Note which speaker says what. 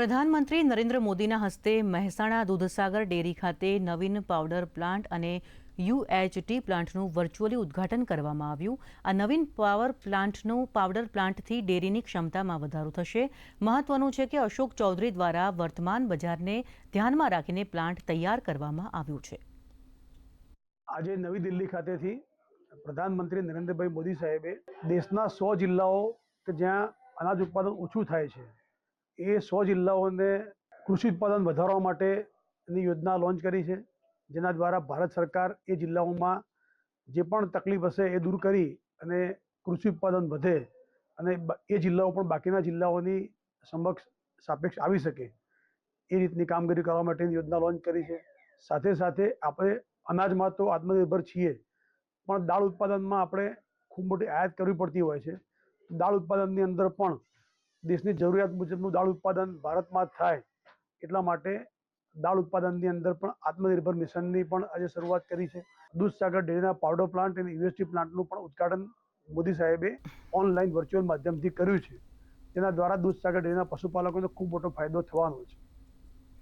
Speaker 1: પ્રધાનમંત્રી નરેન્દ્ર મોદીના હસ્તે મહેસાણા દૂધસાગર ડેરી ખાતે નવીન પાવડર પ્લાન્ટ અને યુએચટી પ્લાન્ટનું વર્ચ્યુઅલી ઉદ્ઘાટન કરવામાં આવ્યું. આ નવીન પાવર પ્લાન્ટનું પાવડર પ્લાન્ટથી ડેરીની ક્ષમતામાં વધારો થશે. મહત્વનું છે કે અશોક ચૌધરી દ્વારા વર્તમાન બજારને ધ્યાનમાં રાખીને પ્લાન્ટ તૈયાર કરવામાં આવ્યું છે.
Speaker 2: આજે નવી દિલ્હી ખાતેથી પ્રધાનમંત્રી નરેન્દ્રભાઈ મોદી સાહેબે દેશના સો જિલ્લાઓ કે જ્યાં અનાજ ઉત્પાદન ઓછું થાય છે એ સો જિલ્લાઓને કૃષિ ઉત્પાદન વધારવા માટેની યોજના લોન્ચ કરી છે, જેના દ્વારા ભારત સરકાર એ જિલ્લાઓમાં જે પણ તકલીફ હશે એ દૂર કરી અને કૃષિ ઉત્પાદન વધે અને એ જિલ્લાઓ પણ બાકીના જિલ્લાઓની સમક્ષ સાપેક્ષ આવી શકે. એ રીતની કામગીરી કરવા માટેની યોજના લોન્ચ કરી છે. સાથે સાથે આપણે અનાજમાં તો આત્મનિર્ભર છીએ, પણ દાળ ઉત્પાદનમાં આપણે ખૂબ મોટી આયાત કરવી પડતી હોય છે. દાળ ઉત્પાદનની અંદર પણ દેશની જરૂરિયાત મુજબનું દાળ ઉત્પાદન ભારતમાં થાય એટલા માટે દાળ ઉત્પાદનની અંદર પણ આત્મનિર્ભર મિશનની પણ આજે શરૂઆત કરી છે. દૂધસાગર ડેરીના પાવડર પ્લાન્ટ અને યુએસટી પ્લાન્ટનું પણ ઉદઘાટન મોદી સાહેબે ઓનલાઈન વર્ચ્યુઅલ માધ્યમથી કર્યું છે. તેના દ્વારા દૂધસાગર ડેરીના પશુપાલકોને ખૂબ મોટો ફાયદો થવાનો છે.